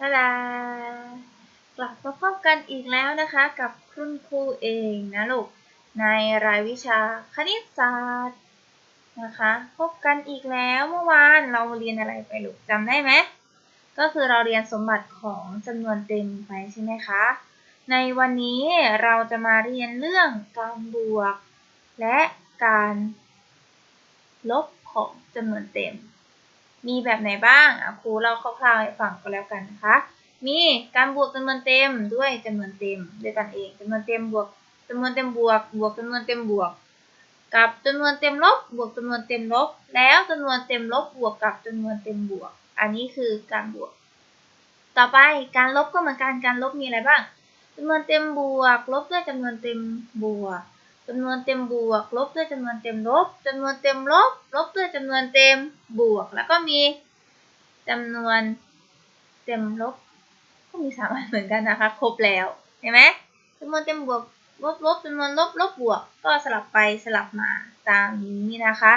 ตาดากลับมาพบกันอีกแล้วนะคะกับคุณครูเองนะลูก ในรายวิชาคณิตศาสตร์นะคะ พบกันอีกแล้วเมื่อวานเราเรียนอะไรไปลูกจำได้ไหมก็คือเราเรียนสมบัติของจำนวนเต็มไปใช่ไหมคะ ในวันนี้เราจะมาเรียนเรื่องการบวก และการลบของจำนวนเต็ม มีแบบไหนบ้างอะครูเราคร่าวๆให้ฟังก็แล้วกันนะคะ มีการบวกจำนวนเต็มด้วยจำนวนเต็มด้วยกันเองจำนวนเต็มบวกจำนวนเต็มบวก บวกจำนวนเต็มบวก กับจำนวนเต็มลบ บวกจำนวนเต็มลบ แล้วจำนวนเต็มลบบวกกับจำนวนเต็มบวก อันนี้คือการบวก ต่อไปการลบก็เหมือนกันการลบมีอะไรบ้างจำนวนเต็มบวก ลบด้วยจำนวนเต็มบวก จำนวนเต็มบวก ลบด้วยจำนวนเต็มลบจำนวนเต็มลบ ลบด้วยจำนวนเต็มบวก แล้วก็มีจำนวนเต็มลบ ก็มีสามอันเหมือนกันนะคะ ครบแล้วเห็นไหมจำนวนเต็มบวก ลบลบจำนวนลบลบบวก ก็สลับไปสลับมาตามนี้นะคะ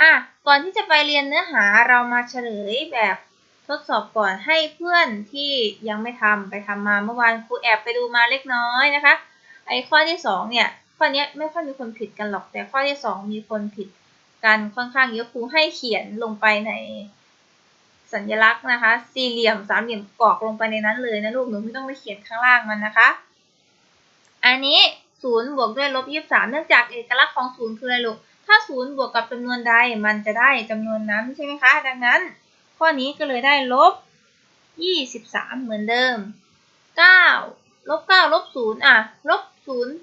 อะก่อนที่จะไปเรียนเนื้อหาเรามาเฉลยแบบทดสอบก่อนให้เพื่อนที่ยังไม่ทำไปทำมาเมื่อวานครูแอบไปดูมาเล็กน้อยนะคะ ไอ้ข้อที่สองเนี่ย ข้อนี้ไม่ค่อยมีคนผิดกันหรอก แต่ข้อที่สองมีคนผิดกันค่อนข้างเยอะครูให้เขียนลงไปในสัญลักษณ์นะคะ สี่เหลี่ยมสามเหลี่ยมกรอกลงไปในนั้นเลยนะลูกหนูไม่ต้องไปเขียนข้างล่างมันนะคะ อันนี้ศูนย์บวกด้วยลบยี่สามเนื่องจากเอกลักษณ์ของศูนย์คืออะไรลูกถ้าศูนย์บวกกับจำนวนใดมันจะได้จำนวนนั้นใช่ไหมคะ ดังนั้น ข้อนี้ก็เลยได้ลบยี่สิบสามเหมือนเดิมเก้าลบเก้าลบศูนย์อะลบศูนย์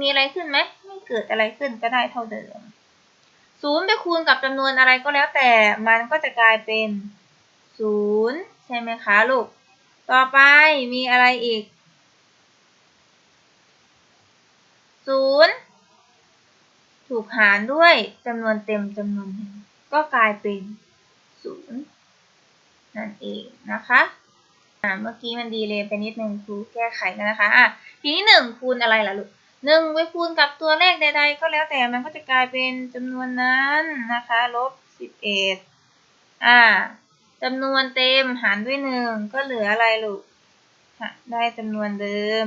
มีอะไรขึ้นไหมไม่เกิดอะไรขึ้นก็ได้เท่าเดิมศูนย์ไปคูณกับจำนวนอะไรก็แล้วแต่มันก็จะกลายเป็นศูนย์ใช่ไหมคะลูก ต่อไปมีอะไรอีกศูนย์ถูกหารด้วยจำนวนเต็มจำนวนหนึ่งก็กลายเป็นศูนย์นั่นเองนะคะอ่าเมื่อกี้มันดีเลยไปนิดนึงครูแก้ไขกันนะคะอะทีนี้หนึ่งคูณอะไรล่ะลูก หนึ่งไปคูณกับตัวเลขใด ๆ ก็แล้วแต่มันก็จะกลายเป็นจำนวนนั้นนะคะลบสิบเอ็ดอ่าจำนวนเต็มหารด้วยหนึ่งก็เหลืออะไรลูกได้จำนวนเดิม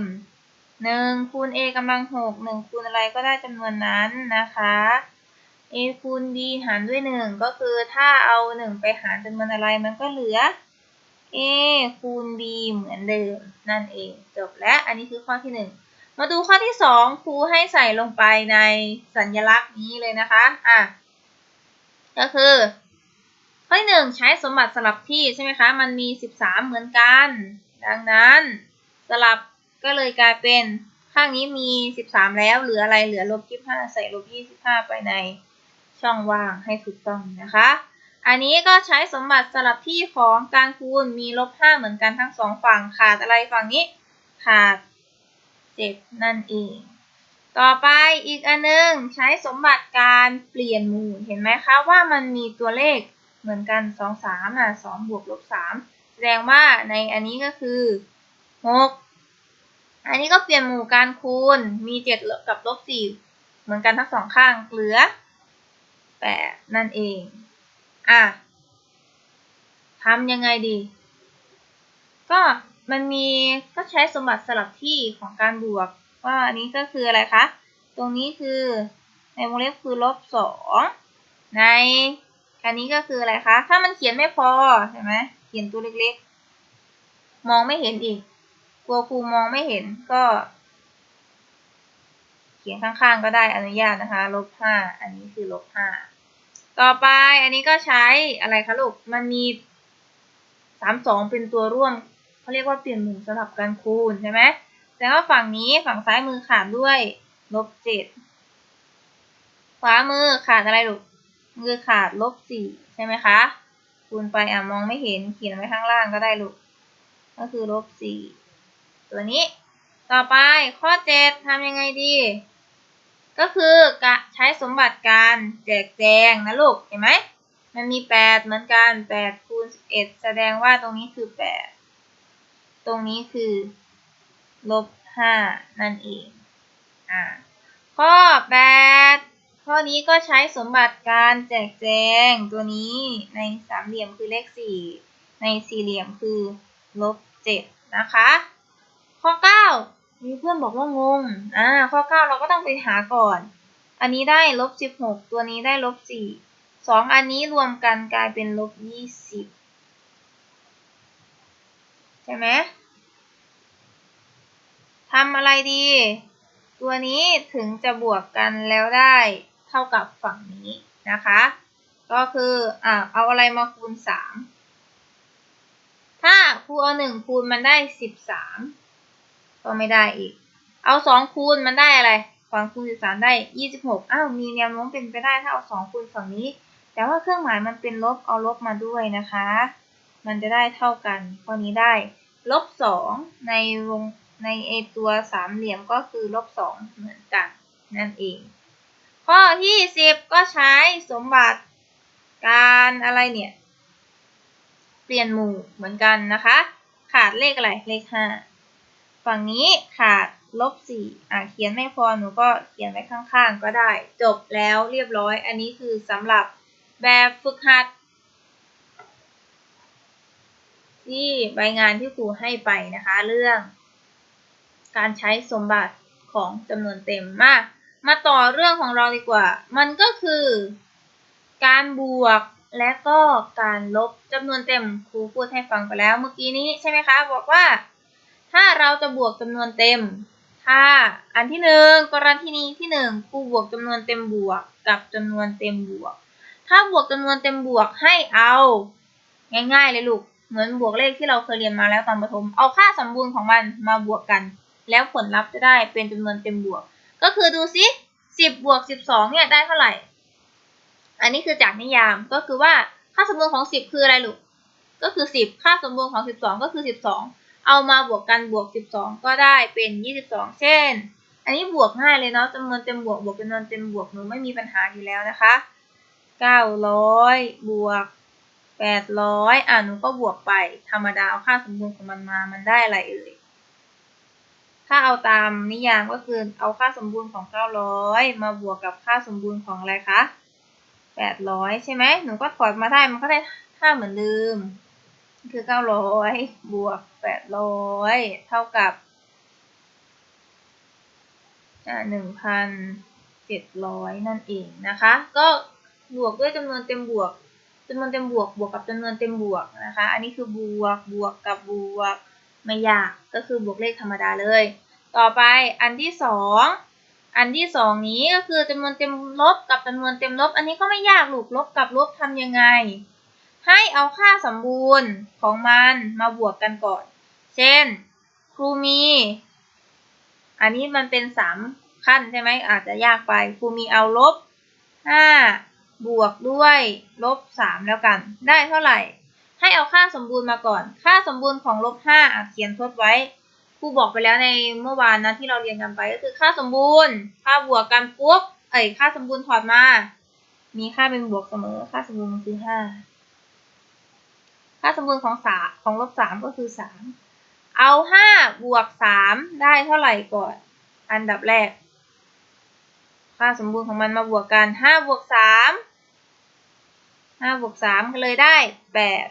หนึ่งคูณ a กำลังหกหนึ่งคูณอะไรก็ได้จำนวนนั้นนะคะ a คูณ b หารด้วยหนึ่งก็คือถ้าเอาหนึ่งไปหารจำนวนอะไรมันก็เหลือ a คูณ b เหมือนเดิมนั่นเอง จบแล้วอันนี้คือข้อที่หนึ่ง มาดูข้อที่สองครูให้ใส่ลงไปในสัญลักษณ์นี้เลยนะคะ อะ ก็คือ ข้อที่หนึ่งใช้สมบัติสลับที่ใช่ไหมคะ มันมีสิบสามเหมือนกัน ดังนั้นสลับก็เลยกลายเป็นข้างนี้มีสิบสามแล้วเหลืออะไรเหลือลบยี่ห้าใส่ลบยี่สิบห้าไปในช่องว่างให้ถูกต้องนะคะ อันนี้ก็ใช้สมบัติสลับที่ของการคูณมีลบห้าเหมือนกันทั้งสองฝั่งขาดอะไรฝั่งนี้ขาด เจ็ดนั่นเอง ต่อไปอีกอันนึงใช้สมบัติการเปลี่ยนหมู่เห็นไหมคะว่ามันมีตัวเลขเหมือนกันสองสามอะสองบวกลบสามแสดงว่าในอันนี้ก็คือหกอันนี้ก็เปลี่ยนหมู่การคูณมีเจ็ดกับลบสี่เหมือนกันทั้งสองข้างเหลือแปดนั่นเองอะทำยังไงดี ก็ มันมีก็ใช้สมบัติสลับที่ของการบวก ว่าอันนี้ก็คืออะไรคะ ตรงนี้คือในวงเล็บคือลบสองในอันนี้ก็คืออะไรคะ ถ้ามันเขียนไม่พอใช่ไหมเขียนตัวเล็กๆ มองไม่เห็นอีก กลัวครูมองไม่เห็นก็ เขียนข้างๆก็ได้อนุญาตนะคะ ลบห้า อันนี้คือลบห้า ต่อไปอันนี้ก็ใช้อะไรคะลูก มันมีสามสองเป็นตัวร่วม เขาเรียกว่าเปลี่ยนหมู่สลับกันคูณใช่ไหมแต่ว่าฝั่งนี้ฝั่งซ้ายมือขาดด้วยลบเจ็ดขวามือขาดอะไรลูกมือขาดลบสี่ใช่ไหมคะ คูณไปอะมองไม่เห็นเขียนไว้ข้างล่างก็ได้ลูก ก็คือลบสี่ตัวนี้ ต่อไปข้อเจ็ดทำยังไงดี ก็คือใช้สมบัติการแจกแจงนะลูก เห็นไหม มันมีแปดเหมือนกันแปดคูณสิบเอ็ดแสดงว่าตรงนี้คือแปด ตรงนี้คือลบห้านั่นเองอ่าข้อแปดข้อนี้ก็ใช้สมบัติการแจกแจงตัวนี้ในสามเหลี่ยมคือเลขสี่ในสี่เหลี่ยมคือลบ7นะคะ ข้อ9มีเพื่อนบอกว่างงอ่าข้อ9เราก็ต้องไปหาก่อน อันนี้ได้ลบ16ตัวนี้ได้ลบ4 2อันนี้รวมกันกลายเป็นลบ20 ใช่ไหมทำอะไรดี ตัวนี้ถึงจะบวกกันแล้วได้เท่ากับฝั่งนี้นะคะ ก็คืออ่าเอาอะไรมาคูณ 3 ถ้าครูเอา1คูณมันได้ 13 ก็ไม่ได้อีก เอา 2 คูณมันได้อะไรฝั่งคูณ 13 ได้ 26 อ้าว มีแนวโน้มเป็นไปได้ถ้าเอา 2 คูณฝั่งนี้ แต่ว่าเครื่องหมายมันเป็นลบ เอาลบมาด้วยนะคะ มันจะได้เท่ากันข้อนี้ได้ลบ2ในวงในไอตัวสามเหลี่ยมก็คือลบ2เหมือนกันนั่นเอง ข้อที่10ก็ใช้สมบัติการอะไรเนี่ย เปลี่ยนหมู่เหมือนกันนะคะ ขาดเลขอะไรเลข5ฝั่งนี้ขาดลบ4อะเขียนไม่พอหนูก็เขียนไว้ข้างๆ ก็ได้ จบแล้วเรียบร้อย อันนี้คือสำหรับแบบฝึกหัด ที่ใบงานที่ครูให้ไปนะคะ เรื่อง การใช้สมบัติของจำนวนเต็มมามาต่อเรื่องของเราดีกว่า มันก็คือ การบวกและก็การลบจำนวนเต็มครูพูดให้ฟังไปแล้วเมื่อกี้นี้ใช่ไหมคะบอกว่า ถ้าเราจะบวกจำนวนเต็ม ถ้าอันที่หนึ่งกรณีนี้ที่หนึ่งครูบวกจำนวนเต็มบวกกับจำนวนเต็มบวก ถ้าบวกจำนวนเต็มบวกให้เอา ง่ายๆเลยลูก เหมือนบวกเลขที่เราเคยเรียนมาแล้วตอนประถม เอาค่าสมบูรณ์ของมันมาบวกกัน แล้วผลลัพธ์จะได้เป็นจำนวนเต็มบวก ก็คือดูซิสิบบวกสิบสองเนี่ยได้เท่าไหร่ อันนี้คือจากนิยามก็คือว่าค่าสมบูรณ์ของสิบคืออะไรลูก ก็คือสิบค่าสมบูรณ์ของสิบสองก็คือสิบสองเอามาบวกกันบวกสิบสองก็ได้เป็นยี่สิบสองเช่น อันนี้บวกง่ายเลยเนาะจำนวนเต็มบวกบวกจำนวนเต็มบวกหนูไม่มีปัญหาอยู่แล้วนะคะเก้าร้อยบวก แปดร้อยอะหนูก็บวกไป ธรรมดาเอาค่าสมบูรณ์ของมันมา มันได้อะไรเอ่ย ถ้าเอาตามนิยามก็คือเอาค่าสมบูรณ์ของ900มาบวกกับค่าสมบูรณ์ของอะไรคะ800ใช่ไหมหนูก็ถอดมาได้มันก็ได้ค่าเหมือนเดิม คือ900บวก800เท่ากับอ่า1,700นั่นเองนะคะ ก็บวกด้วยจำนวนเต็มบวก จำนวนเต็มบวกบวกกับจำนวนเต็มบวกนะคะ อันนี้คือบวกบวกกับบวกไม่ยากก็คือบวกเลขธรรมดาเลย ต่อไปอันที่สองอันที่สองนี้ก็คือจำนวนเต็มลบกับจำนวนเต็มลบ อันนี้ก็ไม่ยากลูกลบกับลบทำยังไง ให้เอาค่าสมบูรณ์ของมันมาบวกกันก่อน เช่น ครูมี อันนี้มันเป็นสามขั้นใช่ไหมอาจจะยากไป ครูมีเอาลบห้า บวกด้วยลบสามแล้วกัน ได้เท่าไหร่ ให้เอาค่าสมบูรณ์มาก่อน ค่าสมบูรณ์ของลบห้าเขียนทดไว้ครูบอกไปแล้วในเมื่อวานนะที่เราเรียนกันไปก็คือค่าสมบูรณ์ ค่าบวกกันปุ๊บ เอ้ยค่าสมบูรณ์ถอดมา มีค่าเป็นบวกเสมอ ค่าสมบูรณ์มันคือห้าค่าสมบูรณ์ของสาของลบสามก็คือสามเอาห้าบวกสามได้เท่าไหร่ก่อน อันดับแรก ค่าสมบูรณ์ของมันมาบวกกันห้าบวกสาม ห้าบวกสามก็เลยได้แปด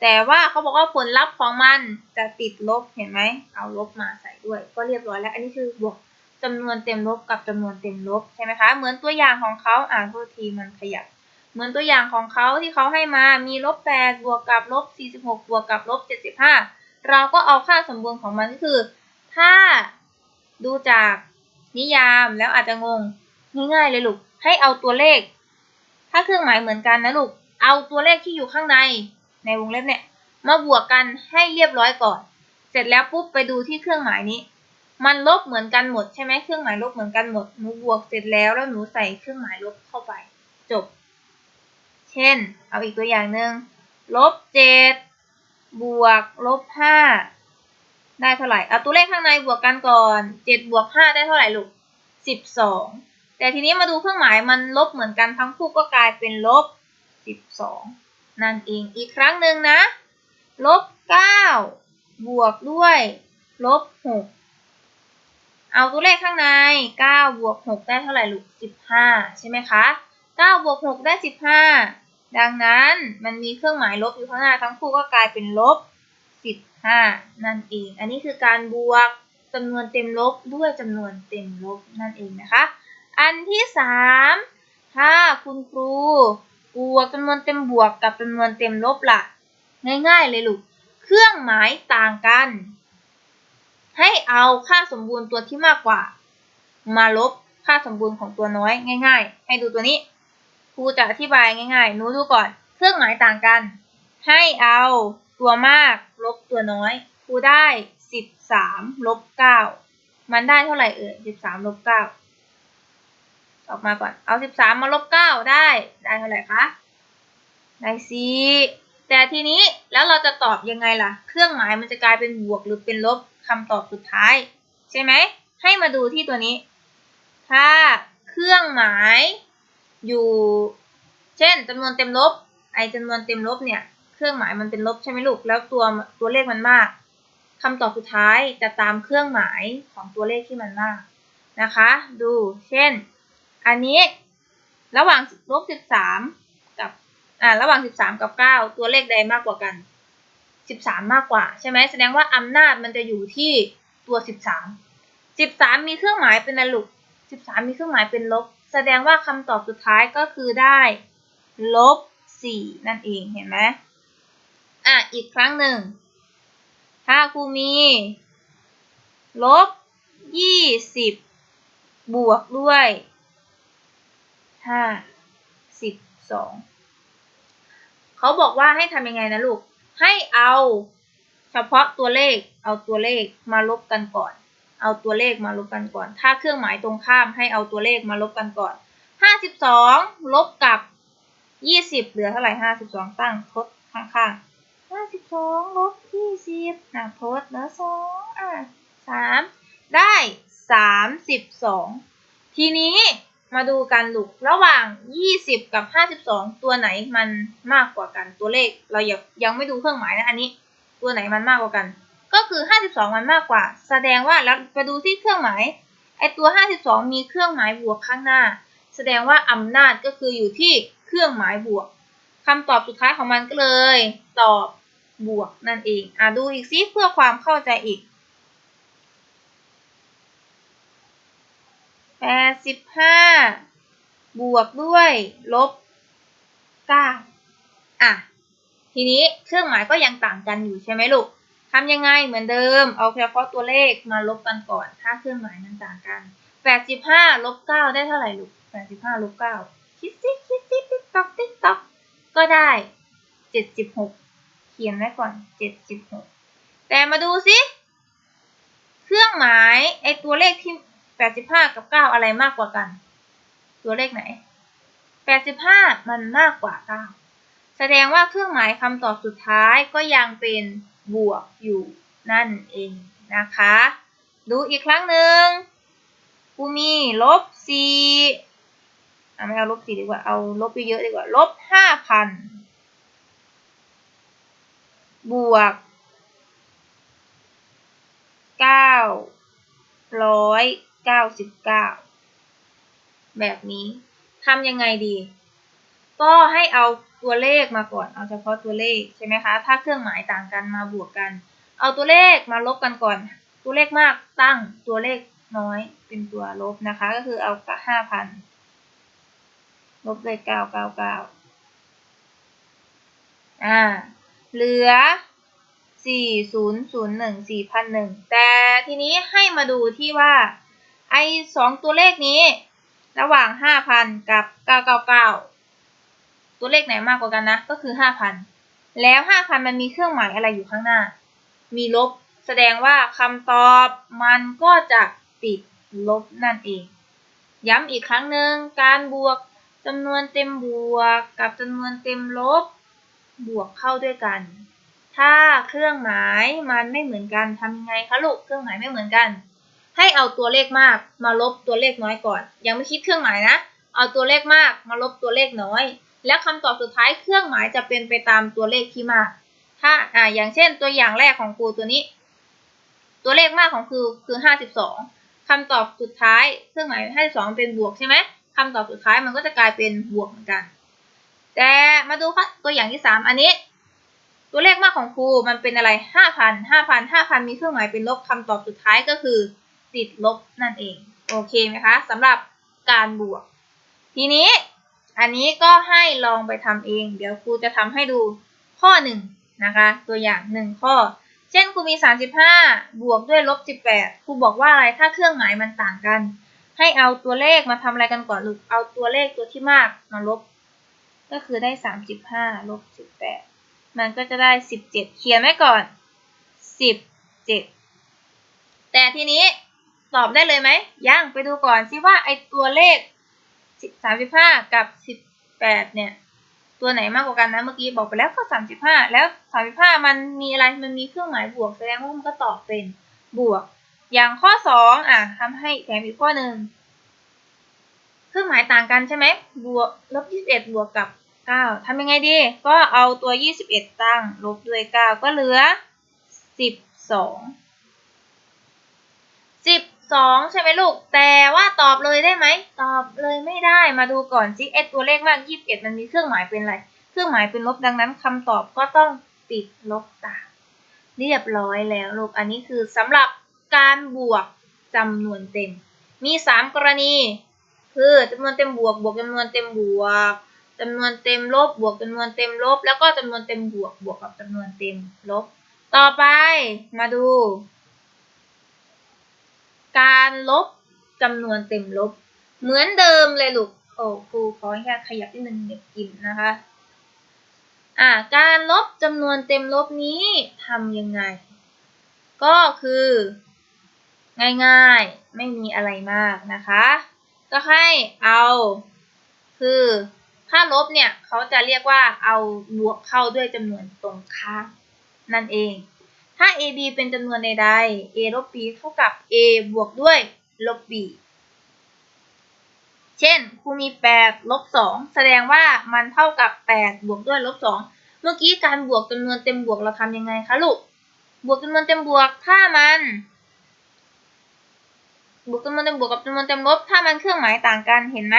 แต่ว่าเขาบอกว่าผลลัพธ์ของมันจะติดลบเห็นไหม เอาลบมาใส่ด้วย ก็เรียบร้อยแล้ว อันนี้คือบวกจำนวนเต็มลบกับจำนวนเต็มลบใช่ไหมคะ เหมือนตัวอย่างของเขาอ่านโทษทีมันขยับ เหมือนตัวอย่างของเขาที่เขาให้มามีลบแปดบวกกับลบสี่สิบหกบวกกับลบเจ็ดสิบห้าเราก็เอาค่าสมบูรณ์ของมันก็คือ ถ้าดูจากนิยามแล้วอาจจะงงง่ายๆเลยลูกให้เอาตัวเลข ถ้าเครื่องหมายเหมือนกันนะลูก เอาตัวเลขที่อยู่ข้างในในวงเล็บเนี่ย มาบวกกันให้เรียบร้อยก่อน เสร็จแล้วปุ๊บไปดูที่เครื่องหมายนี้ มันลบเหมือนกันหมดใช่ไหมเครื่องหมายลบเหมือนกันหมดหนูบวกเสร็จแล้วแล้วหนูใส่เครื่องหมายลบเข้าไป จบ เช่น เอาอีกตัวอย่างหนึ่งลบเจ็ดบวกลบห้าได้เท่าไหร่ เอาตัวเลขข้างในบวกกันก่อนเจ็ดบวกห้าได้เท่าไหร่ลูกสิบสองแต่ทีนี้มาดูเครื่องหมายมันลบเหมือนกันทั้งคู่ก็กลายเป็นลบ สิบสองนั่นเองอีกครั้งหนึ่งนะลบเก้าบวกด้วยลบหกเอาตัวเลขข้างในเก้าบวกหกได้เท่าไหร่ลูกสิบห้าใช่ไหมคะเก้าบวกหกได้สิบห้าดังนั้นมันมีเครื่องหมายลบอยู่ข้างหน้าทั้งคู่ก็กลายเป็นลบ 15 นั่นเอง อันนี้คือการบวกจำนวนเต็มลบด้วยจำนวนเต็มลบนั่นเองนะคะ อันที่ 3 ถ้าคุณครู บวกจำนวนเต็มบวกกับจำนวนเต็มลบล่ะ ง่ายๆเลยลูก เครื่องหมายต่างกัน ให้เอาค่าสมบูรณ์ตัวที่มากกว่า มาลบค่าสมบูรณ์ของตัวน้อยง่าย ๆ ให้ดูตัวนี้ครูจะอธิบายง่ายๆหนูดูก่อน เครื่องหมายต่างกัน ให้เอาตัวมากลบตัวน้อยครูได้ 13ลบ9มันได้เท่าไหร่เอ่ย13ลบ9 ออกมาก่อน เอา13มมาลบ9ได้ ได้เท่าไหร่คะ ได้4แต่ทีนี้แล้วเราจะตอบยังไงล่ะ เครื่องหมายมันจะกลายเป็นบวกหรือเป็นลบคำตอบสุดท้าย ใช่ไหม ให้มาดูที่ตัวนี้ ถ้าเครื่องหมายอยู่ เช่นจำนวนเต็มลบ ไอจำนวนเต็มลบเนี่ย เครื่องหมายมันเป็นลบใช่ไหมลูก แล้วตัวตัวเลขมันมากคำตอบสุดท้ายจะตามเครื่องหมายของตัวเลขที่มันมากนะคะ ดู เช่น อันนี้ระหว่างลบสิบสามกับอ่าระหว่างสิบสามกับเก้าตัวเลขใดมากกว่ากันสิบสามมากกว่าใช่ไหมแสดงว่าอำนาจมันจะอยู่ที่ตัวสิบสามสิบสามมีเครื่องหมายเป็นอลูกสิบสามมีเครื่องหมายเป็นลบ แสดงว่าคำตอบสุดท้ายก็คือได้ลบสี่นั่นเองเห็นไหมอะอีกครั้งหนึ่ง ถ้าครูมีลบยี่สิบบวกด้วย ห้าสิบสองเขาบอกว่าให้ทำยังไงนะลูก ให้เอาเฉพาะตัวเลข เอาตัวเลขมาลบกันก่อน เอาตัวเลขมาลบกันก่อน ถ้าเครื่องหมายตรงข้ามให้เอาตัวเลขมาลบกันก่อนห้าสิบสองลบกับยี่สิบเหลือเท่าไหร่ห้าสิบสองตั้งทดข้างๆห้าสิบสองลบยี่สิบอะทดเหลือสองอะสามได้สามสิบสองทีนี้ มาดูกันลูกระหว่าง 20 กับ 52 ตัวไหนมันมากกว่ากันตัวเลข เราอยังยังไม่ดูเครื่องหมายนะอันนี้ ตัวไหนมันมากกว่ากัน ก็คือ 52 มันมากกว่า แสดงว่าแล้วไปดูที่เครื่องหมายไอตัว 52 มีเครื่องหมายบวกข้างหน้า แสดงว่าอำนาจก็คืออยู่ที่เครื่องหมายบวกคำตอบสุดท้ายของมันก็เลย ตอบบวกนั่นเองอะดูอีกซิเพื่อความเข้าใจอีก แปดสิบห้าบวกด้วยลบเก้าอะ ทีนี้เครื่องหมายก็ยังต่างกันอยู่ใช่ไหมลูกทำยังไงเหมือนเดิม เอาเฉพาะตัวเลขมาลบกันก่อน ถ้าเครื่องหมายมันต่างกันแปดสิบห้าลบเก้าได้เท่าไหร่ลูกแปดสิบห้าลบเก้าคิดซิคิดซิติ๊กต๊อกติ๊กต๊อกก็ได้เจ็ดสิบหกเขียนไว้ก่อนเจ็ดสิบหกแต่มาดูซิ เครื่องหมายไอตัวเลขที่ แปดสิบห้ากับเก้าอะไรมากกว่ากัน ตัวเลขไหนแปดสิบห้ามันมากกว่าเก้าแสดงว่าเครื่องหมายคำตอบสุดท้ายก็ยังเป็นบวกอยู่นั่นเองนะคะ ดูอีกครั้งหนึ่งกูมีลบสี่ไม่เอาลบสี่ดีกว่า เอาลบเยอะๆดีกว่า ลบห้าพันบวกเก้าร้อย เก้าสิบเก้าแบบนี้ทำยังไงดี ก็ให้เอาตัวเลขมาก่อน เอาเฉพาะตัวเลขใช่ไหมคะ ถ้าเครื่องหมายต่างกันมาบวกกัน เอาตัวเลขมาลบกันก่อน ตัวเลขมากตั้งตัวเลขน้อยเป็นตัวลบนะคะ ก็คือเอาห้าพันลบด้วยเก้าเก้าเก้าอ่า เหลือสี่ศูนย์ศูนย์หนึ่งสี่พันหนึ่งแต่ทีนี้ให้มาดูที่ว่า ไอสองตัวเลขนี้ ระหว่างห้าพันกับเก้าเก้าเก้าตัวเลขไหนมากกว่ากันนะ ก็คือห้าพันแล้วห้าพันมันมีเครื่องหมายอะไรอยู่ข้างหน้า มีลบ แสดงว่าคำตอบมันก็จะติดลบนั่นเอง ย้ำอีกครั้งหนึ่งการบวกจำนวนเต็มบวกกับจำนวนเต็มลบ บวกเข้าด้วยกัน ถ้าเครื่องหมายมันไม่เหมือนกันทำยังไงคะลูก เครื่องหมายไม่เหมือนกัน ให้เอาตัวเลขมากมาลบตัวเลขน้อยก่อน ยังไม่คิดเครื่องหมายนะ เอาตัวเลขมากมาลบตัวเลขน้อย และคำตอบสุดท้ายเครื่องหมายจะเป็นไปตามตัวเลขที่มาก ถ้าอ่าอย่างเช่นตัวอย่างแรกของครูตัวนี้ ตัวเลขมากของครูคือห้าสิบสองคำตอบสุดท้ายเครื่องหมายห้าสิบสองเป็นบวกใช่ไหมคำตอบสุดท้ายมันก็จะกลายเป็นบวกเหมือนกัน แต่มาดูตัวอย่างที่สามอันนี้ตัวเลขมากของครูมันเป็นอะไรห้าพันห้าพันห้าพันมีเครื่องหมายเป็นลบคำตอบสุดท้ายก็คือ ติดลบนั่นเอง โอเคไหมคะสำหรับการบวก ทีนี้อันนี้ก็ให้ลองไปทำเอง เดี๋ยวครูจะทำให้ดูข้อหนึ่งนะคะ ตัวอย่างหนึ่งข้อ เช่นครูมี 35 บวกด้วยลบ 18ครูบอกว่าอะไรถ้าเครื่องหมายมันต่างกัน ให้เอาตัวเลขมาทำอะไรกันก่อนลูกเอาตัวเลขตัวที่มากมาลบ ก็คือได้ 35ลบ18 มันก็จะได้ 17 เขียนไว้ก่อน 17 แต่ทีนี้ ตอบได้เลยไหมยังไปดูก่อนสิว่าไอตัวเลข35กับ18เนี่ย ตัวไหนมากกว่ากันนะเมื่อกี้บอกไปแล้วก็35แล้ว35มันมีอะไรมันมีเครื่องหมายบวกแสดงว่ามันก็ตอบเป็นบวก อย่างข้อ2อะทำให้แถมอีกข้อหนึ่งเครื่องหมายต่างกันใช่ไหมบวกลบ21บวกกับ9ทำยังไงดี ก็เอาตัว21ตั้งลบด้วย9ก็เหลือ12 2 ใช่ไหมลูก แต่ว่าตอบเลยได้ไหม ตอบเลยไม่ได้ มาดูก่อนสิเอตัวเลขมาก 21 มันมีเครื่องหมายเป็นอะไร เครื่องหมายเป็นลบ ดังนั้นคำตอบก็ต้องติดลบตามเรียบร้อยแล้วลูก อันนี้คือสำหรับการบวกจำนวนเต็ม มี 3 กรณี คือจำนวนเต็มบวก บวกจำนวนเต็มบวกจำนวนเต็มลบ บวกจำนวนเต็มลบ แล้วก็จำนวนเต็มบวก บวกกับจำนวนเต็มลบ ต่อไปมาดู การลบจำนวนเต็มลบ เหมือนเดิมเลยลูก โอ้ครูขออนุญาตขยับนิดนึงเด็กกินนะคะ อ่า การลบจำนวนเต็มลบนี้ทำยังไง ก็คือ ง่ายๆ ไม่มีอะไรมากนะคะ ก็ให้เอา คือถ้าลบเนี่ยเขาจะเรียกว่าเอาบวกเข้าด้วยจำนวนตรงข้ามนั่นเอง ถ้า ab เป็นจำนวนใดๆ a ลบ b เท่ากับ a บวกด้วยลบ b เช่นครูมี 8 ลบ 2 แสดงว่ามันเท่ากับ 8 บวกด้วยลบ 2 เมื่อกี้การบวกจำนวนเต็มบวกเราทำยังไงคะลูก บวกจำนวนเต็มบวกถ้ามัน บวกจำนวนเต็มบวกกับจำนวนเต็มลบ ถ้ามันเครื่องหมายต่างกันเห็นไหม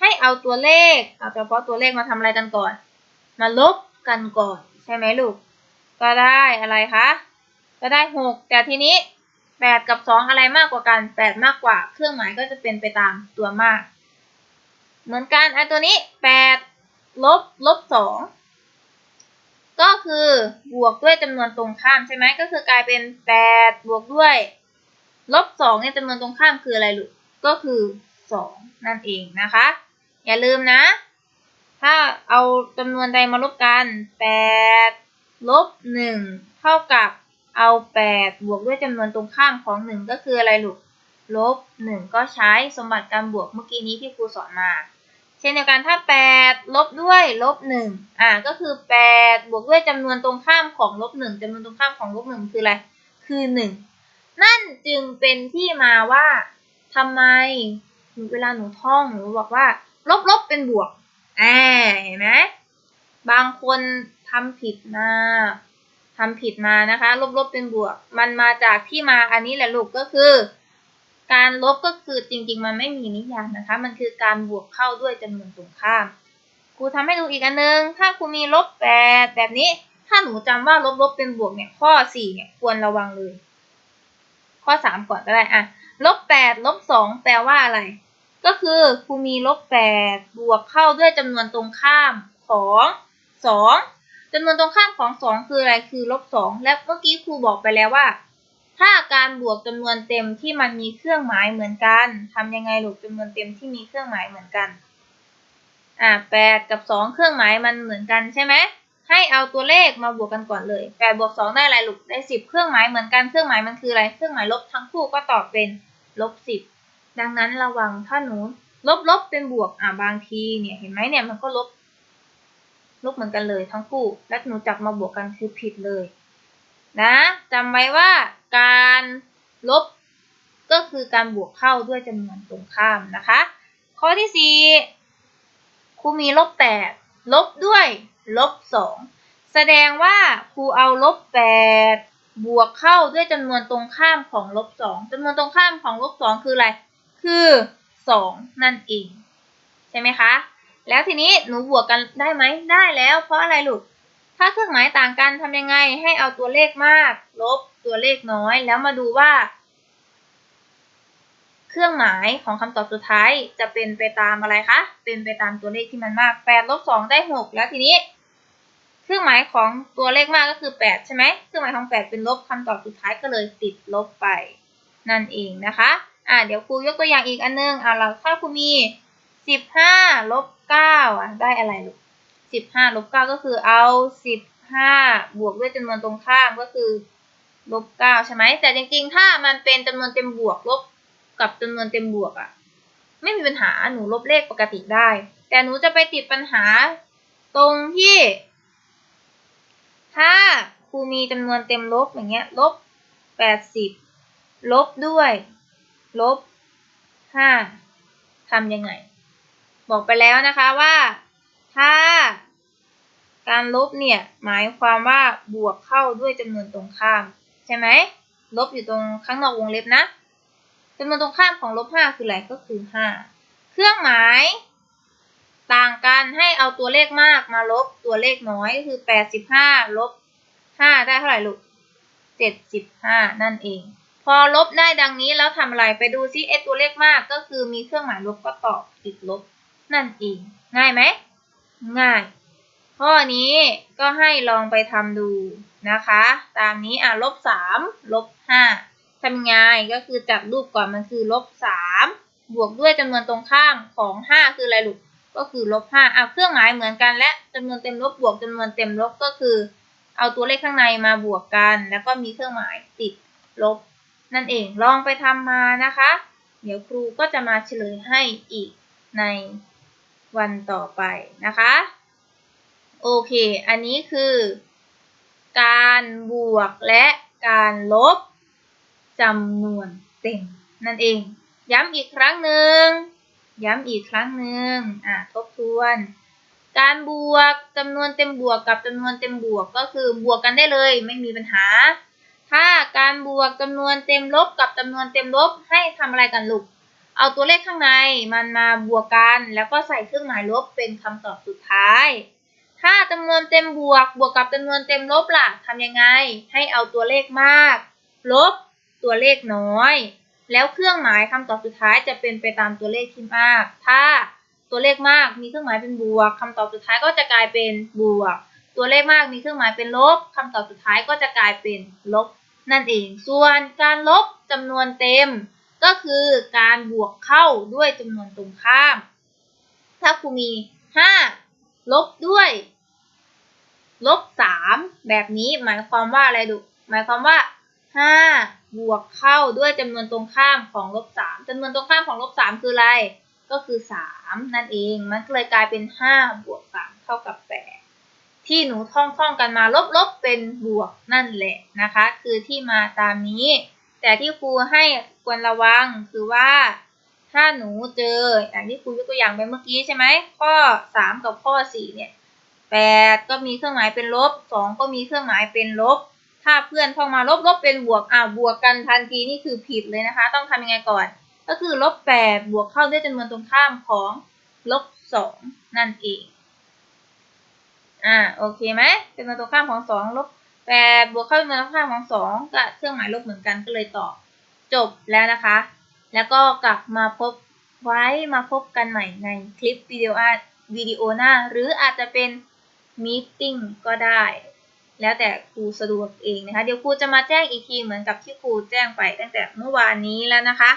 ให้เอาตัวเลข เอาเฉพาะตัวเลขมาทำอะไรกันก่อน มาลบกันก่อน ใช่ไหมลูก ก็ได้อะไรคะ ก็ได้6แต่ทีนี้8กับ2อะไรมากกว่ากัน8มากกว่า เครื่องหมายก็จะเป็นไปตามตัวมาก เหมือนกันไอ้ตัวนี้8ลบลบ2ก็คือบวกด้วยจำนวนตรงข้ามใช่ไหมก็คือกลายเป็น8บวกด้วยลบ2เนี่ยจำนวนตรงข้ามคืออะไรลูกก็คือ2นั่นเองนะคะ อย่าลืมนะ ถ้าเอาจำนวนใดมาลบกัน8ลบ1เท่ากับ เอา 8 บวกด้วยจำนวนตรงข้ามของ 1 ก็คืออะไรลูก ลบ 1 ก็ใช้สมบัติการบวกเมื่อกี้นี้ที่ครูสอนมา เช่นเดียวกันถ้า 8 ลบด้วยลบ 1 อ่า ก็คือ 8 บวกด้วยจำนวนตรงข้ามของลบ 1จำนวนตรงข้ามของลบ 1 คืออะไร คือ 1 นั่นจึงเป็นที่มาว่าทำไมเวลาหนูท่องหนูบอกว่า ลบลบเป็นบวกอ่าเห็นไหมบางคนทำผิดมา ทำผิดมานะคะ ลบลบเป็นบวก มันมาจากที่มาอันนี้แหละลูกก็คือ การลบก็คือจริง ๆ มันไม่มีนิยามนะคะ มันคือการบวกเข้าด้วยจำนวนตรงข้ามครูทำให้ดูอีกอันนึง ถ้าครูมีลบแปดแบบนี้ ถ้าหนูจำว่าลบลบเป็นบวกเนี่ย ข้อสี่เนี่ยควรระวังเลย ข้อสามก่อนก็ได้อะลบแปดลบสองแปลว่าอะไร ก็คือครูมีลบแปดบวกเข้าด้วยจำนวนตรงข้ามของสอง จำนวนตรงข้ามของสองคืออะไรคือลบสองและเมื่อกี้ครูบอกไปแล้วว่า ถ้าการบวกจำนวนเต็มที่มันมีเครื่องหมายเหมือนกันทำยังไงลูกจำนวนเต็มที่มีเครื่องหมายเหมือนกันอ่าแปดกับสองเครื่องหมายมันเหมือนกันใช่ไหมให้เอาตัวเลขมาบวกกันก่อนเลยแปดบวกสองได้อะไรลูกได้สิบเครื่องหมายเหมือนกันเครื่องหมายมันคืออะไรเครื่องหมายลบทั้งคู่ก็ตอบเป็นลบสิบดังนั้นระวังถ้าหนูลบลบเป็นบวกอ่าบางทีเนี่ยเห็นไหมเนี่ยมันก็ลบ ลบเหมือนกันเลยทั้งคู่ และหนูจับมาบวกกันคือผิดเลย นะจำไว้ว่าการลบก็คือการบวกเข้าด้วยจำนวนตรงข้ามนะคะ ข้อที่สี่ครูมีลบแปดลบด้วยลบสองแสดงว่าครูเอาลบแปดบวกเข้าด้วยจำนวนตรงข้ามของลบสองจำนวนตรงข้ามของลบสองคืออะไร คือสองนั่นเอง ใช่ไหมคะ แล้วทีนี้หนูบวกกันได้ไหมได้แล้ว เพราะอะไรลูกถ้าเครื่องหมายต่างกันทำยังไง ให้เอาตัวเลขมาก ลบตัวเลขน้อยแล้วมาดูว่า เครื่องหมายของคำตอบสุดท้ายจะเป็นไปตามอะไรคะเป็นไปตามตัวเลขที่มันมาก8ลบ2ได้ 6 แล้วทีนี้ เครื่องหมายของตัวเลขมากก็คือ 8 ใช่ไหมเครื่องหมายของ 8 เป็นลบคำตอบสุดท้ายก็เลยติดลบไปนั่นเองนะคะอ่าเดี๋ยวครูยกตัวอย่างอีกอันนึงอ่าเราถ้าครูมี 15ลบ9อะได้อะไรลูก15ลบ9ก็คือเอา15บห้าบวกด้วยจำนวนตรงข้ามก็คือลบ9ใช่ไหมแต่จริงๆ ถ้ามันเป็นจำนวนเต็มบวกลบกับจำนวนเต็มบวกอะไม่มีปัญหาหนูลบเลขปกติได้ แต่หนูจะไปติดปัญหาตรงที่ ถ้าครูมีจำนวนเต็มลบอย่างเงี้ยลบ80ลบด้วย ลบ5ทำยังไง บอกไปแล้วนะคะว่า ถ้า การลบเนี่ย หมายความว่าบวกเข้าด้วยจำนวนตรงข้าม ใช่ไหมลบอยู่ตรงข้างนอกวงเล็บนะจำนวนตรงข้ามของลบห้าคืออะไรก็คือห้าเครื่องหมาย ต่างกันให้เอาตัวเลขมากมาลบตัวเลขน้อยคือแปดสิบห้าลบห้าได้เท่าไหร่ลูกเจ็ดสิบห้านั่นเอง พอลบได้ดังนี้แล้วทำอะไรไปดูซิเอตัวเลขมากก็คือมีเครื่องหมายลบก็ตอบติดลบ นั่นเอง ง่ายไหม ง่าย ข้อนี้ก็ให้ลองไปทำดูนะคะ ตามนี้อะลบสามลบห้าทำไงก็คือจับรูปก่อนมันคือลบสามบวกด้วยจำนวนตรงข้ามของห้าคืออะไรลูกก็คือลบห้าเอาเครื่องหมายเหมือนกันและจำนวนเต็มลบบวกจำนวนเต็มลบก็คือ เอาตัวเลขข้างในมาบวกกัน แล้วก็มีเครื่องหมายติดลบ นั่นเองลองไปทำมานะคะ เดี๋ยวครูก็จะมาเฉลยให้อีกใน วันต่อไปนะคะ โอเค อันนี้คือ การบวกและการลบจำนวนเต็มนั่นเอง ย้ำอีกครั้งหนึ่ง ย้ำอีกครั้งหนึ่งอะทบทวน การบวกจำนวนเต็มบวกกับจำนวนเต็มบวกก็คือบวกกันได้เลยไม่มีปัญหา ถ้าการบวกจำนวนเต็มลบกับจำนวนเต็มลบให้ทำอะไรกันลูก เอาตัวเลขข้างในมันมาบวกกัน แล้วก็ใส่เครื่องหมายลบเป็นคำตอบสุดท้าย ถ้าจำนวนเต็มบวกบวกกับจำนวนเต็มลบล่ะทำยังไง ให้เอาตัวเลขมาก ลบตัวเลขน้อย แล้วเครื่องหมายคำตอบสุดท้ายจะเป็นไปตามตัวเลขที่มาก ถ้าตัวเลขมากมีเครื่องหมายเป็นบวกคำตอบสุดท้ายก็จะกลายเป็นบวก ตัวเลขมากมีเครื่องหมายเป็นลบคำตอบสุดท้ายก็จะกลายเป็นลบ นั่นเอง ส่วนการลบจำนวนเต็ม ก็คือการบวกเข้าด้วยจำนวนตรงข้าม ถ้าครูมี 5 ลบด้วย ลบ 3 แบบนี้หมายความว่าอะไรดู หมายความว่า 5 บวกเข้าด้วยจำนวนตรงข้ามของลบ 3จำนวนตรงข้ามของลบ 3 คืออะไร ก็คือ 3 นั่นเอง มันเลยกลายเป็น 5 บวก 3 เท่ากับ 8ที่หนูท่องท่องกันมาลบๆเป็นบวกนั่นแหละนะคะ คือที่มาตามนี้ แต่ที่ครูให้ควรระวังคือว่า ถ้าหนูเจออย่างที่ครูยกตัวอย่างไปเมื่อกี้ใช่ไหมข้อ 3 กับข้อ 4 เนี่ย8ก็มีเครื่องหมายเป็นลบ 2 ก็มีเครื่องหมายเป็นลบ ถ้าเพื่อนท่องมาลบลบเป็นบวกอ่าบวกกันทันทีนี่คือผิดเลยนะคะ ต้องทำยังไงก่อน ก็คือลบ8บวกเข้าด้วยจำนวนตรงข้ามของลบ2นั่นเองอ่าโอเคไหมจำนวนตรงข้ามของ2ลบ 8บวกเข้าจำนวนตรงข้ามของ2ก็เครื่องหมายลบเหมือนกันก็เลยตอบจบแล้วนะคะ แล้วก็กลับมาพบไว้มาพบกันใหม่ในคลิปวิดีโอวิดีโอหน้า หรืออาจจะเป็นมีติ้งก็ได้ แล้วแต่ครูสะดวกเองนะคะ เดี๋ยวครูจะมาแจ้งอีกทีเหมือนกับที่ครูแจ้งไปตั้งแต่เมื่อวานนี้แล้วนะคะ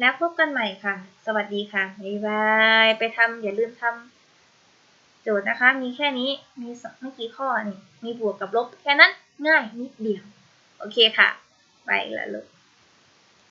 แล้วพบกันใหม่ค่ะ สวัสดีค่ะ บ๊ายบาย ไปทำอย่าลืมทำ โจทย์นะคะมีแค่นี้มีไม่กี่ข้อนี่มีบวกกับลบแค่นั้นง่ายนิดเดียว โอเคค่ะ ไปละลูก